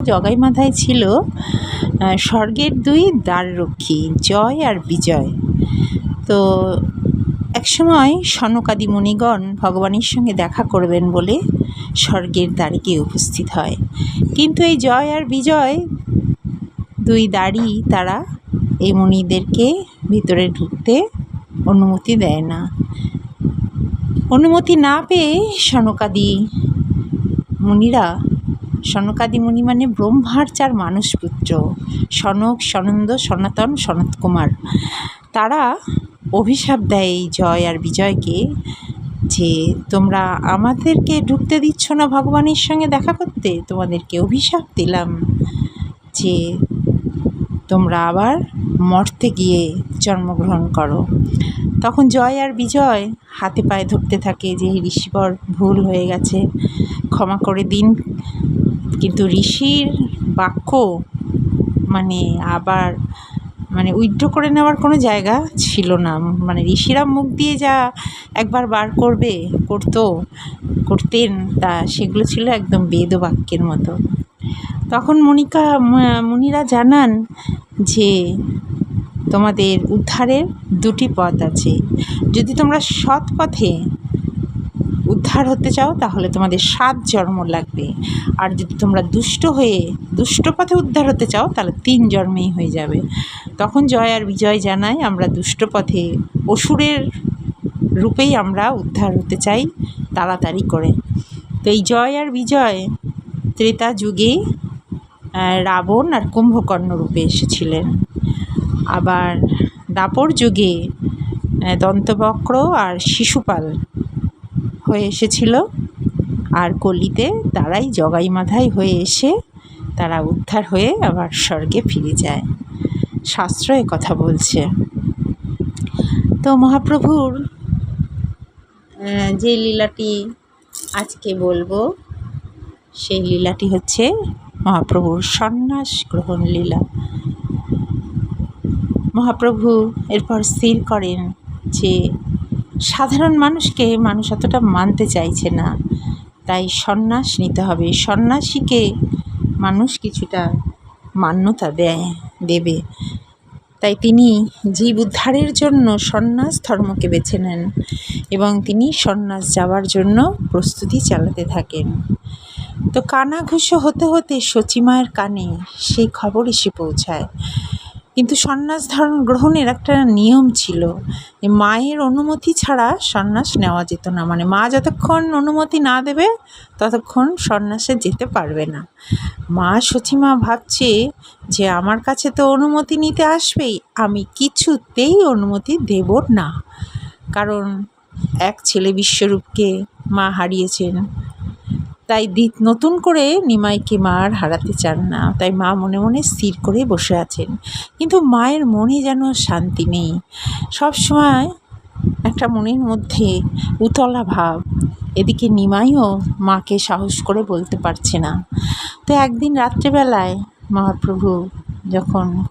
জগাই মাথায় ছিল স্বর্গের দুই দ্বাররক্ষী, জয় আর বিজয়। তো একসময় সনকাদি মুনিগণ ভগবানের সঙ্গে দেখা করবেন বলে স্বর্গের দ্বারে গিয়ে উপস্থিত হয়। কিন্তু এই জয় আর বিজয় দুই দাড়ি তারা এই মুনিদেরকে ভিতরে ঢুকতে অনুমতি দেয় না। অনুমতি না পেয়ে সনকাদি মুনিরা সনকাদি মুনি মানে ব্রহ্মার চার মানুষ পুত্র সনক, সনন্দ, সনাতন সনত কুমার তারা অভিশাপ দেয় এই জয় আর বিজয়কে যে তোমরা আমাদেরকে ঢুকতে দিচ্ছ না ভগবানের সঙ্গে দেখা করতে, তোমাদেরকে অভিশাপ দিলাম যে তোমরা আবার মর্তে গিয়ে জন্মগ্রহণ করো। তখন জয় আর বিজয় হাতে পায়ে ধরতে থাকে যে ঋষিবর ভুল হয়ে গেছে, ক্ষমা করে দিন। কিন্তু ঋষির বাক্য মানে আবার মানে উইথড্র করে নেওয়ার কোনো জায়গা ছিল না। মানে ঋষিরা মুখ দিয়ে যা একবার বার করবে, করতো, করতেন তা সেগুলো ছিল একদম বেদ বাক্যের মতো। তখন মনিকা মুনিরা জানান যে তোমাদের উদ্ধারের দুটি পথ আছে। যদি তোমরা সৎ পথে উদ্ধার হতে চাও, তাহলে তোমাদের সাত জন্ম লাগবে। আর যদি তোমরা দুষ্ট হয়ে, দুষ্ট পথে উদ্ধার হতে চাও, তাহলে তিন জন্মেই হয়ে যাবে। তখন জয় আর বিজয় জানায় আমরা দুষ্ট পথে অসুরের রূপেই আমরা উদ্ধার হতে চাই, তাড়াতাড়ি করে। তো এই জয় আর বিজয় ত্রেতা যুগে রাবণ আর কুম্ভকর্ণ রূপে এসেছিলেন। আবার দাপর যুগে দন্তবক্র আর শিশুপাল হয়ে এসেছিল। আর কলিতে তারাই জগাই মাথায় হয়ে এসে তারা উদ্ধার হয়ে আবার স্বর্গে ফিরে যায়। শাস্ত্র কথা বলছে। তো মহাপ্রভুর যে লীলাটি আজকে বলব, সেই লীলাটি হচ্ছে মহাপ্রভুর সন্ন্যাস গ্রহণ লীলা। মহাপ্রভু এরপর স্থির করেন যে সাধারণ মানুষকে মানুষ অতটা মানতে চাইছে না। তাই সন্ন্যাস নিতে হবে। সন্ন্যাসীকে মানুষ কিছুটা মান্যতা দেয়, দেবে। তাই তিনি জীব উদ্ধারের জন্য সন্ন্যাস ধর্মকে বেছে নেন এবং তিনি সন্ন্যাস যাওয়ার জন্য প্রস্তুতি চালাতে থাকেন। তো কানাঘুষো হতে হতে সচিমায়ের কানে সেই খবর এসে পৌঁছায়। কিন্তু সন্ন্যাস ধারণ গ্রহণের একটা নিয়ম ছিল যে মায়ের অনুমতি ছাড়া সন্ন্যাস নেওয়া যেত না। মানে মা যতক্ষণ অনুমতি না দেবে, ততক্ষণ সন্ন্যাসে যেতে পারবে না। মা সচিমা ভাবছে যে আমার কাছে তো অনুমতি নিতে আসবেই, আমি কিছুতেই অনুমতি দেব না। কারণ এক ছেলে বিশ্বরূপকে মা হারিয়েছেন। তাই দি- নতুন করে নিমাইকে মা আর হারাতে চান না। তাই মা মনে মনে স্থির করে বসে আছেন। কিন্তু মায়ের মনে যেন শান্তি নেই। সব সময় একটা মনের মধ্যে উতলা ভাব। এদিকে নিমাইও মাকে সাহস করে বলতে পারছে না। তো একদিন রাত্রেবেলায় মহাপ্রভু যখন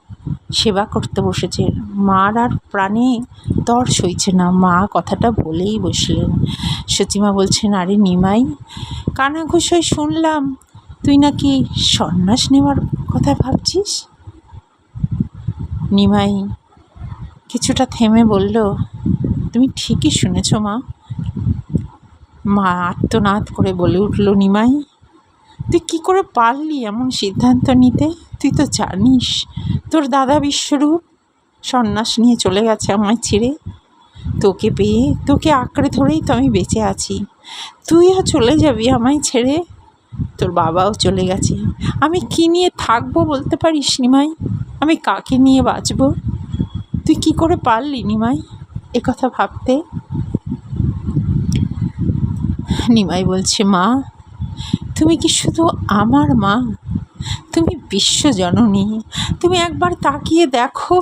সেবা করতে বসেছে। মার আর প্রাণে তর সইছে না। মা কথাটা বলেই বসলেন। সচিমা বলছেন, আরে নিমাই, কানাঘুষোয় শুনলাম, তুই নাকি সন্ন্যাস নেওয়ার কথা ভাবছিস? নিমাই কিছুটা থেমে বলল, তুমি ঠিকই শুনেছ মা। মা আর্তনাদ করে বলে উঠল, নিমাই, তুই কী করে পারলি এমন সিদ্ধান্ত নিতে? তুই তো জানিস তোর দাদা বিশ্বরূপ সন্ন্যাস নিয়ে চলে গেছে আমায় ছেড়ে। তোকে পেয়ে, তোকে আঁকড়ে ধরেই তো আমি বেঁচে আছি। তুইও চলে যাবি আমায় ছেড়ে। তোর বাবাও চলে গেছে। আমি কী নিয়ে থাকব বলতে পারিস নিমাই আমি কাকে নিয়ে বাঁচবো? তুই কি করে পারলি নিমাই কথা ভাবতে? নিমাই বলছে, মা, তুমি কি শুধু আমার মা তুমি বিশ্বজননী তুমি একবার তাকিয়ে দেখো।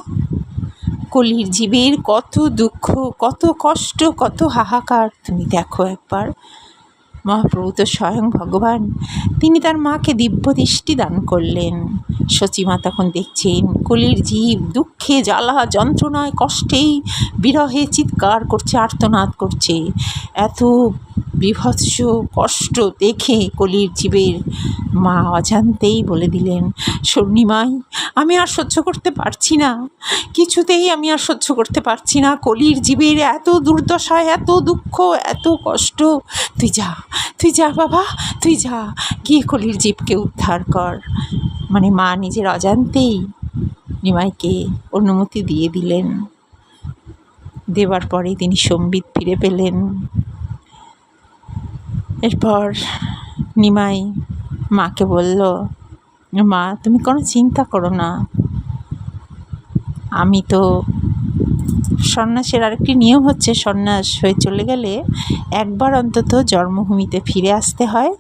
কলির জীবের কত দুঃখ, কত কষ্ট, কত হাহাকার। তুমি দেখো একবার মহাপ্রভু তো স্বয়ং ভগবান, তিনি তার মাকে দিব্য দৃষ্টি দান করলেন। সচিমা তখন দেখছেন, কলির জীব দুঃখে জ্বালা, যন্ত্রণায়, কষ্টেই বিরহে চিৎকার করছে, আর্তনাদ করছে। এত বীভৎস কষ্ট দেখে কলির জীবের মা অজান্তেই বলে দিলেন স্বর্ণিমাই আমি আর সহ্য করতে পারছি না। কিছুতেই আমি আর সহ্য করতে পারছি না। কলির জীবের এত দুর্দশা, এত দুঃখ, এত কষ্ট। তুই যা তুই যা বাবা, তুই যা। গিয়ে কলির জীবকে উদ্ধার কর। মানে মা নিজের অজান্তেই নিমাইকে অনুমতি দিয়ে দিলেন। দেবার পরে তিনি সম্বিত ফিরে পেলেন। এরপর নিমাই মাকে বলল, মা, তুমি কোনো চিন্তা করো না। আমি তো সন্ন্যাসের আরেকটি নিয়ম হচ্ছে, সন্ন্যাস হয়ে চলে গেলে একবার অন্তত জন্মভূমিতে ফিরে আসতে হয়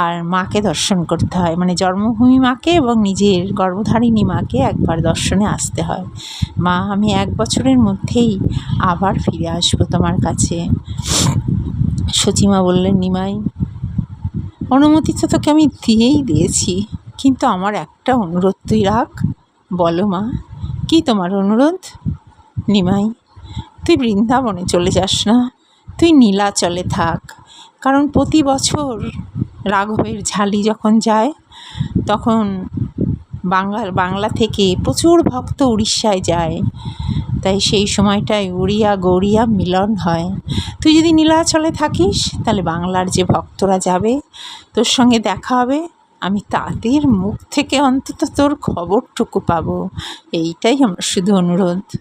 আর মাকে দর্শন করতে হয়। মানে জন্মভূমি মাকে এবং নিজের গর্ভধারিণী মাকে একবার দর্শনে আসতে হয়। মা, আমি এক বছরের মধ্যেই আবার ফিরে আসব তোমার কাছে। সচিমা বললেন, নিমাই, অনুমতি তো তোকে আমি দিয়েই দিয়েছি, কিন্তু আমার একটা অনুরোধ তুই রাখ। বলো মা, কী তোমার অনুরোধ? নিমাই, তুই বৃন্দাবনে চলে যাস না, তুই নীলাচলে থাক, কারণ প্রতি বছর রাঘবের ঝালি যখন যায়, তখন বাংলার বাংলা থেকে প্রচুর ভক্ত উড়িষ্যায় যায়। তাই সেই সময়টায় উড়িয়া গৌরিয়া মিলন হয়। তুই যদি নীলাচলে থাকিস, তাহলে বাংলার যে ভক্তরা যাবে, তোর সঙ্গে দেখা হবে। আমি তাদের মুখ থেকে অন্তত তোর খবরটুকু পাবো। এইটাই আমার শুধু অনুরোধ।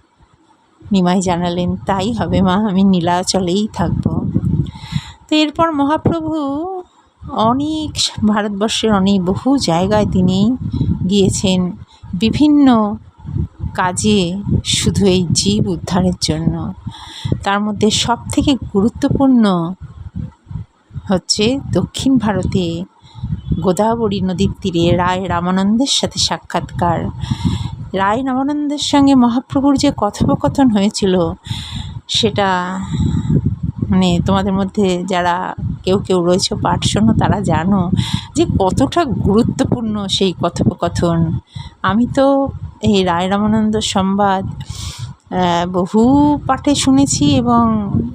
নিমাই জানালেন, তাই হবে মা, আমি নীলাচলেই থাকব। তো এরপর মহাপ্রভু অনেক ভারতবর্ষের অনেক বহু জায়গায় তিনি গিয়েছেন। বিভিন্ন কাজে শুধু এই জীব উদ্ধারের জন্য। তার মধ্যে সব থেকে গুরুত্বপূর্ণ হচ্ছে দক্ষিণ ভারতে গোদাবরী নদীর তীরে রায় রামানন্দের সাথে সাক্ষাৎকার। রায় রামানন্দের সঙ্গে মহাপ্রভুর যে কথোপকথন হয়েছিল, সেটা মানে তোমাদের মধ্যে যারা কেউ কেউ রয়েছে পাঠ শোনো, তারা জানো যে কতটা গুরুত্বপূর্ণ সেই কথোপকথন। আমি তো এই রায় রামানন্দ সংবাদ বহু পাঠে শুনেছি এবং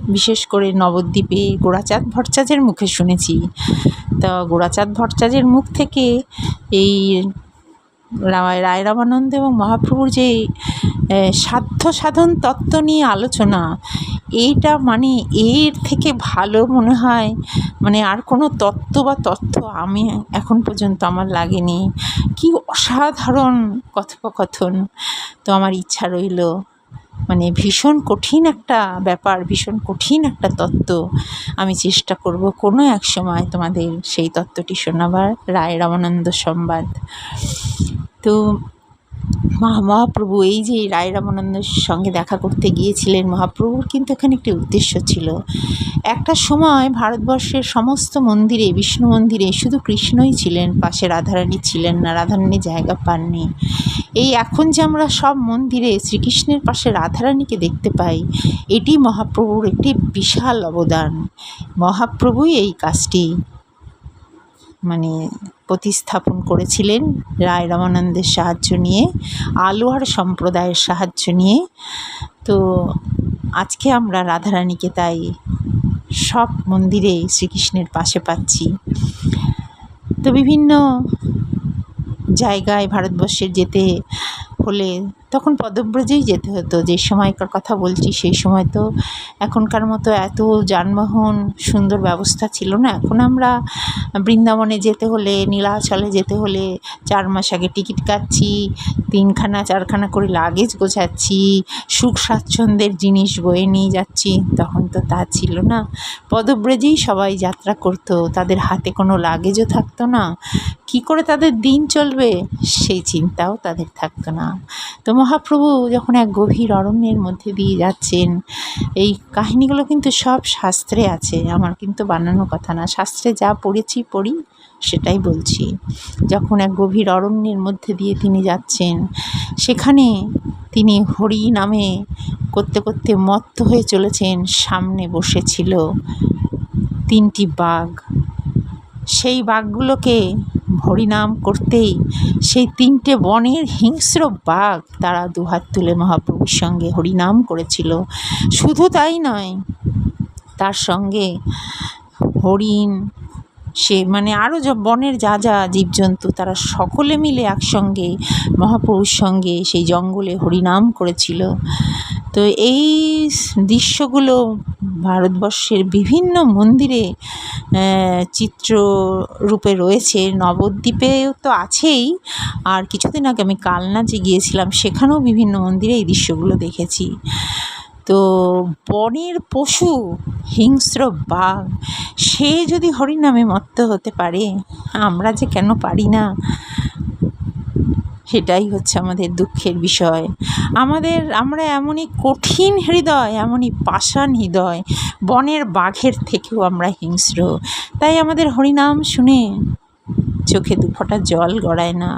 বিশেষ করে নবদ্বীপে গোড়াচাঁদ ভট্টাচার্যের মুখে শুনেছি। তো গোড়াচাঁদ ভট্টাচার্যের মুখ থেকে এই রায় রামানন্দ এবং মহাপ্রভুর যে সাধ্য সাধন তত্ত্ব নিয়ে আলোচনা। এইটা মানে এর থেকে ভালো মনে হয়। মানে আর কোনো তত্ত্ব বা তথ্য আমি এখন পর্যন্ত আমার লাগেনি। কি অসাধারণ কথোপকথন। তো আমার ইচ্ছা রইল মানে ভীষণ কঠিন একটা ব্যাপার, ভীষণ কঠিন একটা তত্ত্ব আমি চেষ্টা করব কোনো এক সময় তোমাদের সেই তত্ত্বটি শোনাবার। রায় রামানন্দ সংবাদ। তো মহাপ্রভু, এই যে রায় রামানন্দের সঙ্গে দেখা করতে গিয়েছিলেন মহাপ্রভুর কিন্তু এখানে একটি উদ্দেশ্য ছিল। একটা সময় ভারতবর্ষের সমস্ত মন্দিরে, বিষ্ণু মন্দিরে শুধু কৃষ্ণই ছিলেন, পাশে রাধারানী ছিলেন না রাধারানী জায়গা পাননি। এই এখন যে আমরা সব মন্দিরে শ্রীকৃষ্ণের পাশে রাধারানীকে দেখতে পাই, এটি মহাপ্রভুর একটি বিশাল অবদান। মহাপ্রভুই এই কাজটি। মানে প্রতিস্থাপন করেছিলেন রায় রামানন্দের সাহায্য নিয়ে, আলোয়ার সম্প্রদায়ের সাহায্য নিয়ে। তো আজকে আমরা রাধারানীকে তাই সব মন্দিরে শ্রীকৃষ্ণের পাশে পাচ্ছি। তো বিভিন্ন জায়গায় ভারতবর্ষের যেতে হলে তখন পদব্রজেই যেতে হতো। যে সময়কার কথা বলছি, সেই সময় তো এখনকার মতো এত যানবাহন, সুন্দর ব্যবস্থা ছিল না। এখন আমরা বৃন্দাবনে যেতে হলে, নীলাচলে যেতে হলে চার মাস আগে টিকিট কাটছি, তিনখানা, চারখানা করে লাগেজ গোছাচ্ছি, সুখ স্বাচ্ছন্দ্যের জিনিস বয়ে নিয়ে যাচ্ছি। তখন তো তা ছিল না। পদব্রজেই সবাই যাত্রা করতো। তাদের হাতে কোনো লাগেজও থাকতো না। কি করে তাদের দিন চলবে? সেই চিন্তাও তাদের থাকতো না। তো মহাপ্রভু যখন এক গভীর অরণ্যের মধ্যে দিয়ে যাচ্ছেন, এই কাহিনিগুলো কিন্তু সব শাস্ত্রে আছে, আমার কিন্তু বানানো কথা না। শাস্ত্রে যা পড়েছি পড়ি, সেটাই বলছি। যখন এক গভীর অরণ্যের মধ্যে দিয়ে তিনি যাচ্ছেন, সেখানে তিনি হরি নামে করতে করতে মত্ত হয়ে চলেছেন, সামনে বসেছিল তিনটি বাঘ। সেই বাঘগুলোকে হরিনাম করতেই সেই তিনটে বনের হিংস্র বাঘ তারা দুহাত তুলে মহাপ্রভুর সঙ্গে হরিনাম করেছিল। শুধু তাই নয়, তার সঙ্গে হরিণ, সে মানে আরও যা বনের যা যা জীবজন্তু তারা সকলে মিলে একসঙ্গে মহাপ্রভুর সঙ্গে সেই জঙ্গলে হরিনাম করেছিল। তো এই দৃশ্যগুলো ভারতবর্ষের বিভিন্ন মন্দিরে চিত্ররূপে রয়েছে। নবদ্বীপেও তো আছেই। আর কিছুদিন আগে আমি কালনাচে গিয়েছিলাম, সেখানেও বিভিন্ন মন্দিরে এই দৃশ্যগুলো দেখেছি। তো বনের পশু, হিংস্র বাঘ, সে যদি হরিনামে মত্ত হতে পারে, আমরা যে কেন পারি না? সেটাই হচ্ছে আমাদের দুঃখের বিষয়। আমাদের, আমরা এমনই কঠিন হৃদয়, এমনই পাষাণ হৃদয়, বনের বাঘের থেকেও আমরা হিংস্র। তাই আমাদের হরিনাম শুনে চোখে দু ফোঁটা জল গড়ায় না।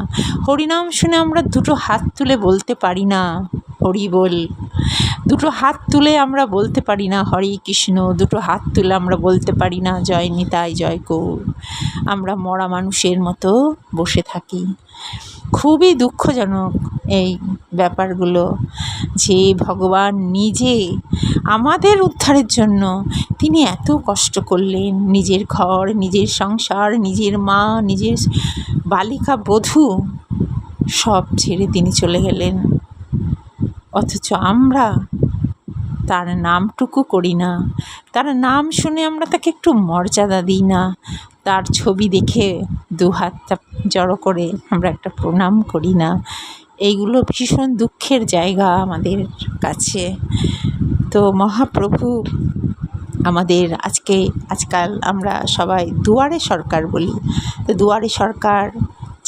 হরিনাম শুনে আমরা দুটো হাত তুলে বলতে পারি না। হরি বল দুটো হাত তুলে আমরা বলতে পারি না, হরে কৃষ্ণ দুটো হাত তুলে আমরা বলতে পারি না, জয় নিতাই, জয় কৌর আমরা মরা মানুষের মতো বসে থাকি। খুবই দুঃখজনক এই ব্যাপারগুলো যে ভগবান নিজে আমাদের উদ্ধারের জন্য তিনি এত কষ্ট করলেন। নিজের ঘর, নিজের সংসার, নিজের মা, নিজের বালিকা বধূ সব ছেড়ে তিনি চলে গেলেন। অথচ আমরা তার নামটুকু করি না। তার নাম শুনে আমরা তাকে একটু মর্যাদা দিই না। তার ছবি দেখে দু হাতটা জড়ো করে আমরা একটা প্রণাম করি না। এইগুলো ভীষণ দুঃখের জায়গা আমাদের কাছে। তো মহাপ্রভু আমাদের আজকে, আজকাল আমরা সবাই দুয়ারে সরকার বলি। তো দুয়ারে সরকার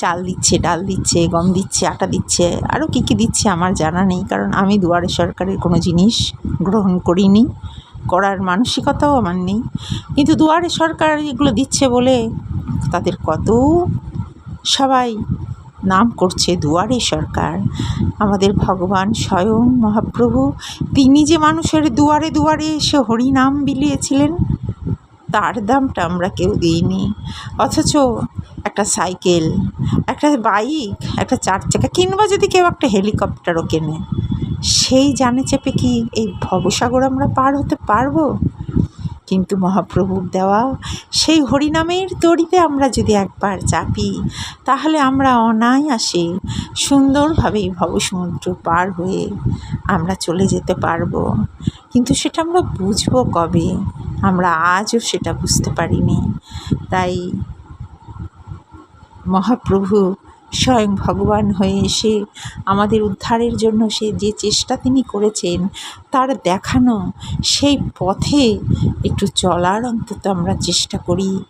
চাল দিচ্ছে, ডাল দিচ্ছে, গম দিচ্ছে, আটা দিচ্ছে, আরও কী কী দিচ্ছে আমার জানা নেই, কারণ আমি দুয়ারে সরকারের কোনো জিনিস গ্রহণ করিনি, করার মানসিকতাও আমার নেই। কিন্তু দুয়ারে সরকার এগুলো দিচ্ছে বলে তাদের কত সবাই নাম করছে, দুয়ারে সরকার, আমাদের ভগবান স্বয়ং মহাপ্রভু, তিনি যে মানুষের দুয়ারে দুয়ারে এসে হরিনাম বিলিয়েছিলেন, তার দামটা আমরা কেউ দিইনি। অথচ একটা সাইকেল, একটা বাইক, একটা চার চাকা কিংবা যদি কেউ একটা হেলিকপ্টারও কেনে সেই জানে চেপে কি এই ভবসাগর আমরা পার হতে পারব? কিন্তু মহাপ্রভুর দেওয়া সেই হরিনামের তরিতে আমরা যদি একবার চাপি, তাহলে আমরা অনায়াসে সুন্দরভাবে ভবসমুদ্র পার হয়ে আমরা চলে যেতে পারব। কিন্তু সেটা আমরা বুঝব কবে? আমরা আজও সেটা বুঝতে পারিনি। তাই মহাপ্রভু স্বয়ং ভগবান হয়ে এসে আমাদের উদ্ধারের জন্য সে যে চেষ্টা তিনি করেছেন, তার দেখানো সেই পথে একটু চলার অন্তত আমরা চেষ্টা করি।